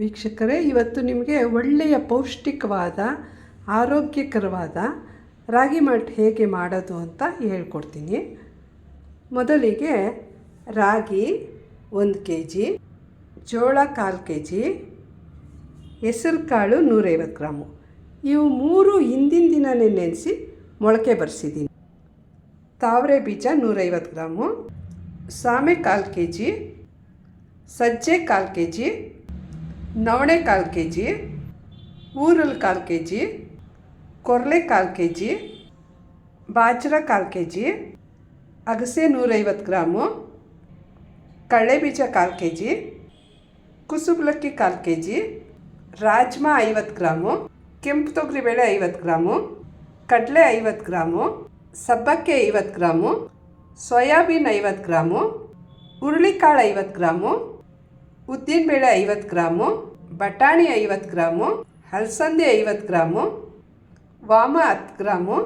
ವೀಕ್ಷಕರೇ, ಇವತ್ತು ನಿಮಗೆ ಒಳ್ಳೆಯ ಪೌಷ್ಟಿಕವಾದ, ಆರೋಗ್ಯಕರವಾದ ರಾಗಿ ಮಾಲ್ಟ್ ಹೇಗೆ ಮಾಡೋದು ಅಂತ ಹೇಳ್ಕೊಡ್ತೀನಿ. ಮೊದಲಿಗೆ ರಾಗಿ ಒಂದು ಕೆ ಜಿ ಜೋಳ ಕಾಲು ಕೆ ಜಿ ಹೆಸರು ಕಾಳು ನೂರೈವತ್ತು ಗ್ರಾಮು. ಇವು ಮೂರು ಹಿಂದಿನ ದಿನನೇ ನೆನೆಸಿ ಮೊಳಕೆ ಬರೆಸಿದ್ದೀನಿ ತಾವರೆ ಬೀಜ ನೂರೈವತ್ತು ಗ್ರಾಮು. ಸಾಮೆ ಕಾಲು ಕೆ ಜಿ ಸಜ್ಜೆ ಕಾಲು ಕೆ ಜಿ ನವಣೆ ಕಾಲು ಕೆ ಜಿ ಊರಲ್ ಕಾಲು ಕೆ ಜಿ ಕೊರಲೆ ಕಾಲು ಕೆ ಜಿ ಬಾಜ್ರ ಕಾಲು ಕೆ ಜಿ ಅಗಸೆ ನೂರೈವತ್ತು ಗ್ರಾಮು ಕಡಲೆಬೀಜ ಕಾಲು ಕೆ ಜಿ ಕುಸುಬಲಕ್ಕಿ ಕಾಲು ಕೆ ಜಿ ರಾಜ್ಮಾ ಐವತ್ತು ಗ್ರಾಮು, ಕೆಂಪು ತೊಗರಿಬೇಳೆ ಐವತ್ತು ಗ್ರಾಮು, ಕಡಲೆ ಐವತ್ತು ಗ್ರಾಮು, ಸಬ್ಬಕ್ಕೆ ಐವತ್ತು ಗ್ರಾಮು, ಸೋಯಾಬೀನ್ ಐವತ್ತು ಗ್ರಾಮು, ಹುರುಳಿಕಾಳು ಐವತ್ತು ಗ್ರಾಮು, ಉದ್ದಿನಬೇಳೆ ಐವತ್ತು ಗ್ರಾಮು ಬಟಾಣಿ ಐವತ್ತು ಗ್ರಾಮು, ಹಲಸಂದೆ ಐವತ್ತು ಗ್ರಾಮು, ವಾಮ ಹತ್ತು ಗ್ರಾಮು,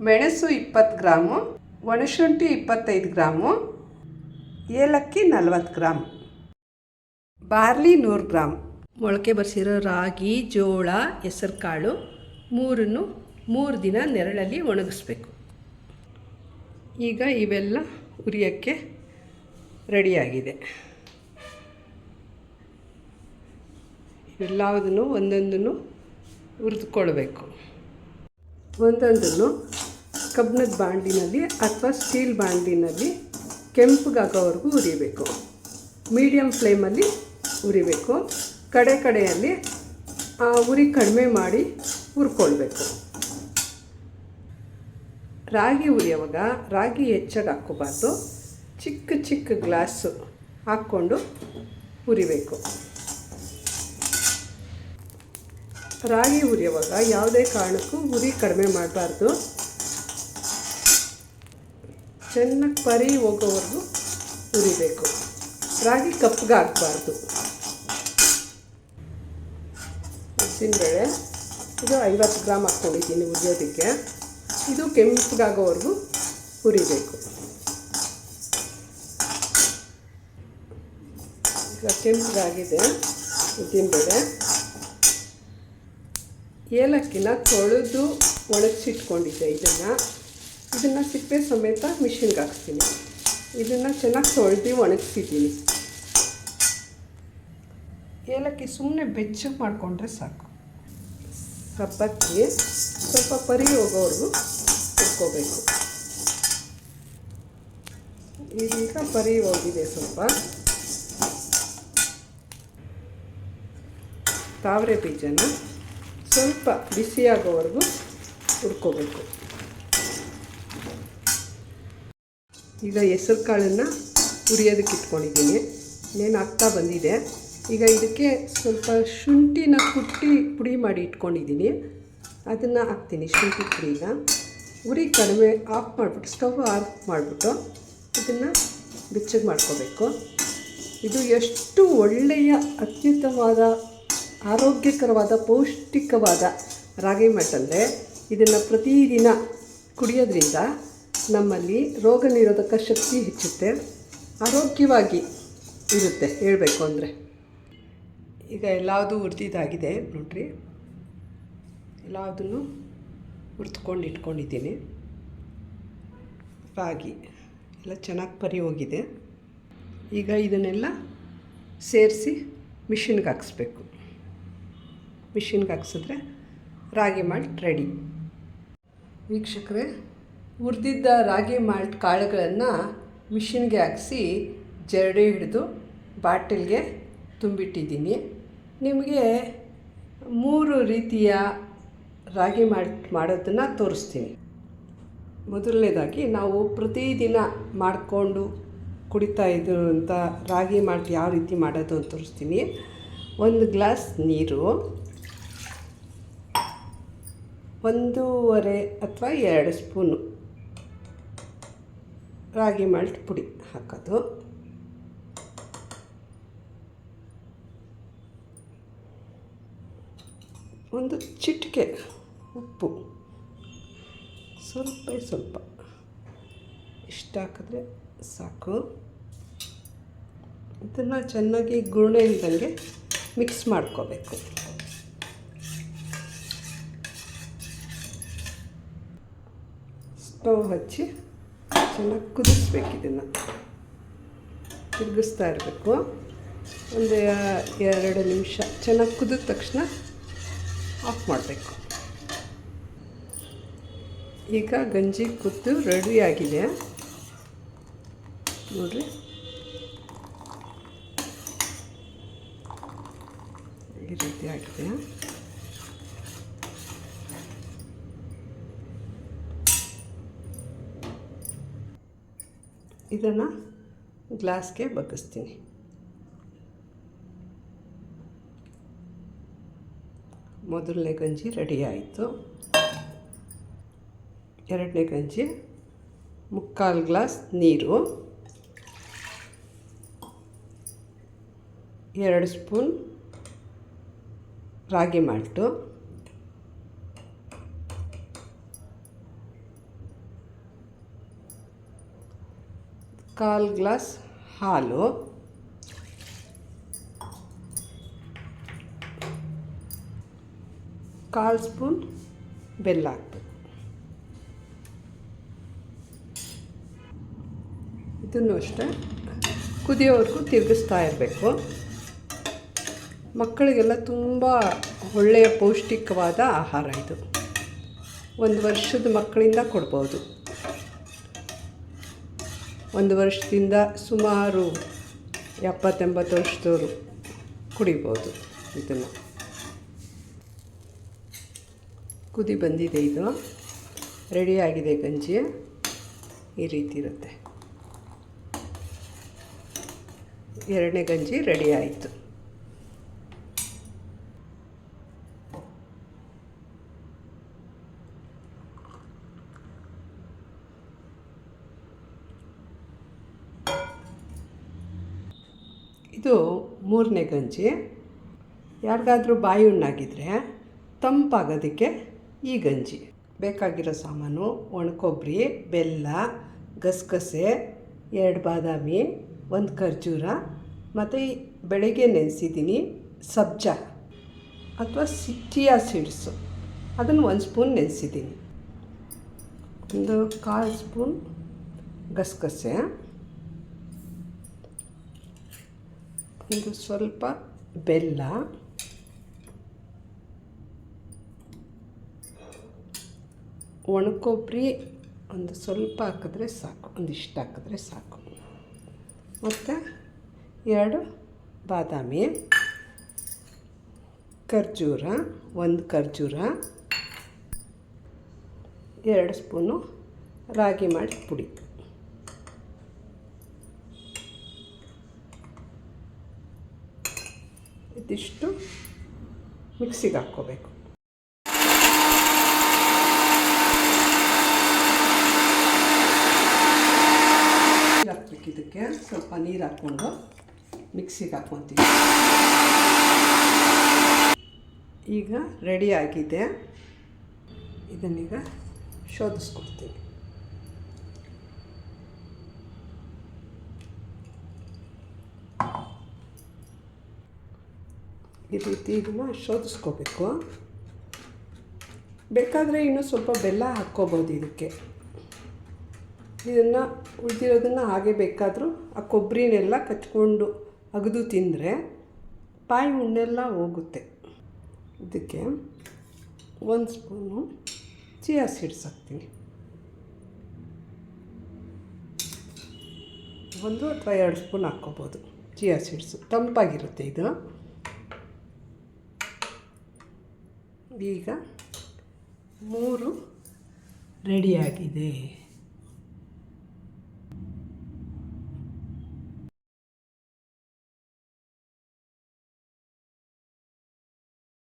ಮೆಣಸು ಇಪ್ಪತ್ತು ಗ್ರಾಮು, ಒಣಶುಂಠಿ ಇಪ್ಪತ್ತೈದು ಗ್ರಾಮು, ಏಲಕ್ಕಿ ನಲ್ವತ್ತು ಗ್ರಾಮ್. ಬಾರ್ಲಿ ನೂರು ಗ್ರಾಮ್. ಮೊಳಕೆ ಬರೆಸಿರೋ ರಾಗಿ, ಜೋಳ ಹೆಸರು ಕಾಳು ಮೂರನ್ನು ಮೂರು ದಿನ ನೆರಳಲ್ಲಿ ಒಣಗಿಸ್ಬೇಕು. ಈಗ ಇವೆಲ್ಲ ಉರಿಯೋಕ್ಕೆ ರೆಡಿಯಾಗಿದೆ. ಇವೆಲ್ಲದನ್ನು ಒಂದೊಂದನ್ನು ಹುರಿದುಕೊಳ್ಬೇಕು. ಒಂದೊಂದನ್ನು ಕಬ್ಬಿಣದ ಬಾಂಡಿನಲ್ಲಿ ಅಥವಾ ಸ್ಟೀಲ್ ಬಾಂಡಿನಲ್ಲಿ ಕೆಂಪಗಾಗೋವರೆಗೂ ಹುರಿಬೇಕು ಮೀಡಿಯಮ್ ಫ್ಲೇಮಲ್ಲಿ ಹುರಿಬೇಕು ಕಡೆ ಕಡೆಯಲ್ಲಿ ಆ ಉರಿ ಕಡಿಮೆ ಮಾಡಿ ಹುರ್ಕೊಳ್ಬೇಕು. ರಾಗಿ ಹುರಿಯುವಾಗ ರಾಗಿ ಹೆಚ್ಚಾಗಿ ಹಾಕ್ಕೋಬಾರ್ದು. ಚಿಕ್ಕ ಚಿಕ್ಕ ಗ್ಲಾಸು ಹಾಕ್ಕೊಂಡು ಹುರಿಬೇಕು ರಾಗಿ ಹುರಿಯುವಾಗ ಯಾವುದೇ ಕಾರಣಕ್ಕೂ ಉರಿ ಕಡಿಮೆ ಮಾಡಬಾರ್ದು. ಚೆನ್ನಾಗಿ ಪರಿ ಹೋಗೋವರೆಗೂ ಹುರಿಬೇಕು. ರಾಗಿ ಕಪ್ಪಗೆ ಹಾಕಬಾರ್ದು. ಉದ್ದಿನಬೇಳೆ ಇದು ಐವತ್ತು ಗ್ರಾಮ್ ಹಾಕ್ಕೊಂಡಿದ್ದೀನಿ ಹುರಿಯೋದಕ್ಕೆ. ಇದು ಕೆಂಪಗಾಗೋವರೆಗೂ ಹುರಿಬೇಕು. ಈಗ ಕೆಂಪಗಾಗಿದೆ ಉದ್ದಿನಬೇಳೆ ಏಲಕ್ಕಿನ ತೊಳೆದು ಒಣಗಿಸಿಟ್ಕೊಂಡಿದ್ದೆ ಇದನ್ನು. ಇದನ್ನು ಸಿಪ್ಪೆ ಸಮೇತ ಮಿಷಿನ್ಗೆ ಹಾಕ್ತೀನಿ ಇದನ್ನು ಚೆನ್ನಾಗಿ ತೊಳೆದು ಒಣಗಿಸಿದ್ದೀನಿ. ಏಲಕ್ಕಿ ಸುಮ್ಮನೆ ಬೆಚ್ಚಗೆ ಮಾಡಿಕೊಂಡ್ರೆ ಸಾಕು. ಹಬ್ಬಕ್ಕೆ ಸ್ವಲ್ಪ ಪರಿ ಹೋಗೋವರೆಗೂ ಇಟ್ಕೋಬೇಕು ಇದೀಗ ಪರಿ ಹೋಗಿದೆ ಸ್ವಲ್ಪ. ತಾವರೆ ಬೀಜನ ಸ್ವಲ್ಪ ಬಿಸಿಯಾಗೋವರೆಗೂ ಹುರ್ಕೋಬೇಕು. ಈಗ ಹೆಸರು ಕಾಳನ್ನು ಹುರಿಯೋದಕ್ಕೆ ಇಟ್ಕೊಂಡಿದ್ದೀನಿ. ಇನ್ನೇನು ಆಗ್ತಾ ಬಂದಿದೆ. ಈಗ ಇದಕ್ಕೆ ಸ್ವಲ್ಪ ಶುಂಠಿನ ಕುಟ್ಟಿ ಪುಡಿ ಮಾಡಿ ಇಟ್ಕೊಂಡಿದ್ದೀನಿ. ಅದನ್ನು ಹಾಕ್ತೀನಿ ಶುಂಠಿ ಪುಡಿನ ಉರಿ ಕಡಿಮೆ ಆಫ್ ಮಾಡಿಬಿಟ್ಟು, ಸ್ಟವ್ ಆಫ್ ಮಾಡಿಬಿಟ್ಟು ಇದನ್ನು ಬೆಚ್ಚಗೆ ಮಾಡ್ಕೋಬೇಕು. ಇದು ಎಷ್ಟು ಒಳ್ಳೆಯ ಅತ್ಯುತ್ತಮವಾದ ಆರೋಗ್ಯಕರವಾದ, ಪೌಷ್ಟಿಕವಾದ ರಾಗಿ ಮಟ್ ಅಂದರೆ ಇದನ್ನು ಪ್ರತಿದಿನ ಕುಡಿಯೋದ್ರಿಂದ ನಮ್ಮಲ್ಲಿ ರೋಗ ನಿರೋಧಕ ಶಕ್ತಿ ಹೆಚ್ಚುತ್ತೆ, ಆರೋಗ್ಯವಾಗಿ ಇರುತ್ತೆ ಹೇಳಬೇಕು ಅಂದರೆ. ಈಗ ಎಲ್ಲದೂ ಹುರಿದಿದ್ದಾಗಿದೆ ನೋಡ್ರಿ. ಎಲ್ಲದನ್ನು ಹುರಿದ್ಕೊಂಡು ಇಟ್ಕೊಂಡಿದ್ದೀನಿ. ರಾಗಿ ಎಲ್ಲ ಚೆನ್ನಾಗಿ ಪರಿ ಹೋಗಿದೆ. ಈಗ ಇದನ್ನೆಲ್ಲ ಸೇರಿಸಿ ಮಿಷಿನ್ಗೆ ಹಾಕ್ಸ್ಬೇಕು. ಮಿಷಿನ್ಗೆ ಹಾಕ್ಸಿದ್ರೆ ರಾಗಿ ಮಾಲ್ಟ್ ರೆಡಿ. ವೀಕ್ಷಕರೇ, ಹುರಿದಿದ್ದ ರಾಗಿ ಮಾಲ್ಟ್ ಕಾಳುಗಳನ್ನು ಮಿಷಿನ್ಗೆ ಹಾಕಿಸಿ ಜರಡಿ ಹಿಡಿದು ಬಾಟಲ್ಗೆ ತುಂಬಿಟ್ಟಿದ್ದೀನಿ. ನಿಮಗೆ ಮೂರು ರೀತಿಯ ರಾಗಿ ಮಾಲ್ಟ್ ಮಾಡೋದನ್ನು ತೋರಿಸ್ತೀನಿ. ಮೊದಲನೇದಾಗಿ, ನಾವು ಪ್ರತಿದಿನ ಮಾಡಿಕೊಂಡು ಕುಡಿತಾ ಇದ್ದಂಥ ರಾಗಿ ಮಾಲ್ಟ್ ಯಾವ ರೀತಿ ಮಾಡೋದು ಅಂತ ತೋರಿಸ್ತೀನಿ. ಒಂದು ಗ್ಲಾಸ್ ನೀರು ಒಂದೂವರೆ ಅಥವಾ ಎರಡು ಸ್ಪೂನು ರಾಗಿ ಮಾಲ್ಟ್ ಪುಡಿ ಹಾಕೋದು. ಒಂದು ಚಿಟಿಕೆ ಉಪ್ಪು. ಸ್ವಲ್ಪ ಸ್ವಲ್ಪ. ಇಷ್ಟು ಹಾಕಿದ್ರೆ ಸಾಕು. ಇದನ್ನು ಚೆನ್ನಾಗಿ ಗುರುಣೆ ಇಲ್ದಂಗೆ ಮಿಕ್ಸ್ ಮಾಡ್ಕೋಬೇಕು. ಸ್ಟವ್ ಹಚ್ಚಿ ಚೆನ್ನಾಗಿ ಕುದಿಸ್ಬೇಕು ಇದನ್ನು. ತಿರುಗಿಸ್ತಾ ಇರಬೇಕು. ಒಂದು ಎರಡು ನಿಮಿಷ ಚೆನ್ನಾಗಿ ಕುದಿದ ತಕ್ಷಣ ಆಫ್ ಮಾಡಬೇಕು. ಈಗ ಗಂಜಿ ಕುದ್ದು ರೆಡಿಯಾಗಿದೆ ನೋಡಿರಿ. ಈ ರೀತಿ ಆಗಿದೆ. ಇದನ್ನು ಗ್ಲಾಸ್ಗೆ ಬಗ್ಗಿಸ್ತೀನಿ. ಮೊದಲನೇ ಗಂಜಿ ರೆಡಿ ಆಯಿತು. ಎರಡನೇ ಗಂಜಿ ಮುಕ್ಕಾಲು ಗ್ಲಾಸ್ ನೀರು. ಎರಡು ಸ್ಪೂನ್ ರಾಗಿ ಮಾಲ್ಟು. ಕಾಲು ಗ್ಲಾಸ್ ಹಾಲು. ಕಾಲು ಸ್ಪೂನ್ ಬೆಲ್ಲ ಹಾಕ್ಬೇಕು. ಇದನ್ನು ಅಷ್ಟೇ ಕುದಿಯೋವರೆಗೂ ತಿರುಗಿಸ್ತಾ ಇರಬೇಕು. ಮಕ್ಕಳಿಗೆಲ್ಲ ತುಂಬ ಒಳ್ಳೆಯ ಪೌಷ್ಟಿಕವಾದ ಆಹಾರ ಇದು. ಒಂದು ವರ್ಷದ ಮಕ್ಕಳಿಂದ ಕೊಡ್ಬೋದು. ಒಂದು ವರ್ಷದಿಂದ ಸುಮಾರು ಎಪ್ಪತ್ತೆಂಬತ್ತು ವರ್ಷದವರು ಕುಡಿಬೋದು ಇದನ್ನು. ಕುದಿ ಬಂದಿದೆ ಇದು. ರೆಡಿಯಾಗಿದೆ ಗಂಜಿ ಈ ರೀತಿ ಇರುತ್ತೆ. ಎರಡನೇ ಗಂಜಿ ರೆಡಿ ಆಯಿತು. ಇದು ಮೂರನೇ ಗಂಜಿ. ಯಾರಿಗಾದರೂ ಬಾಯಿ ಹುಣ್ಣಾಗಿದ್ದರೆ ತಂಪಾಗೋದಕ್ಕೆ ಈ ಗಂಜಿ. ಬೇಕಾಗಿರೋ ಸಾಮಾನು, ಒಣಕೊಬ್ಬರಿ, ಬೆಲ್ಲ, ಗಸಗಸೆ, ಎರಡು ಬಾದಾಮಿ, ಒಂದು ಖರ್ಜೂರ, ಮತ್ತು ಬೆಳಗ್ಗೆ ನೆನೆಸಿದ್ದೀನಿ ಸಬ್ಜ ಅಥವಾ ಸಿಟ್ಟಿಯ ಸೀಡ್ಸು. ಅದನ್ನು ಒಂದು ಸ್ಪೂನ್ ನೆನೆಸಿದ್ದೀನಿ. ಒಂದು ಕಾಲು ಸ್ಪೂನ್ ಗಸಗಸೆ. ಒಂದು ಸ್ವಲ್ಪ ಬೆಲ್ಲ. ಒಣಕೊಬ್ಬರಿ ಒಂದು ಸ್ವಲ್ಪ ಹಾಕಿದ್ರೆ ಸಾಕು ಒಂದಿಷ್ಟು ಹಾಕಿದ್ರೆ ಸಾಕು. ಮತ್ತು ಎರಡು ಬಾದಾಮಿ, ಖರ್ಜೂರ, ಒಂದು ಖರ್ಜೂರ, ಎರಡು ಸ್ಪೂನು ರಾಗಿ ಮಾಡಿ ಪುಡಿ. ಇದಿಷ್ಟು ಮಿಕ್ಸಿಗೆ ಹಾಕ್ಕೋಬೇಕು. ಹಾಕ್ಬೇಕು ಇದಕ್ಕೆ. ಸ್ವಲ್ಪ ನೀರು ಹಾಕ್ಕೊಂಡು ಮಿಕ್ಸಿಗೆ ಹಾಕ್ಕೊತೀವಿ. ಈಗ ರೆಡಿ ಆಗಿದೆ. ಇದನ್ನೀಗ ಶೋಧಿಸ್ಕೊಡ್ತೀನಿ ಈ ರೀತಿ ಇದನ್ನು ಶೋಧಿಸ್ಕೋಬೇಕು. ಬೇಕಾದರೆ ಇನ್ನೂ ಸ್ವಲ್ಪ ಬೆಲ್ಲ ಹಾಕ್ಕೋಬೋದು ಇದಕ್ಕೆ. ಇದನ್ನು ಉಳಿದಿರೋದನ್ನು ಹಾಗೆ ಬೇಕಾದರೂ ಆ ಕೊಬ್ಬರಿನೆಲ್ಲ ಕಚ್ಕೊಂಡು ಅಗದು ತಿಂದರೆ ಪಾಯಿ ಉಣ್ಣೆಲ್ಲ ಹೋಗುತ್ತೆ. ಇದಕ್ಕೆ ಒಂದು ಸ್ಪೂನು ಚಿಯಾ ಸೀಡ್ಸ್ ಹಾಕ್ತೀನಿ. ಒಂದು ಅಥವಾ ಎರಡು ಸ್ಪೂನ್ ಹಾಕ್ಕೋಬೋದು ಚಿಯಾ ಸೀಡ್ಸು. ತಂಪಾಗಿರುತ್ತೆ ಇದು. ಈಗ ಮೂರು ರೆಡಿಯಾಗಿದೆ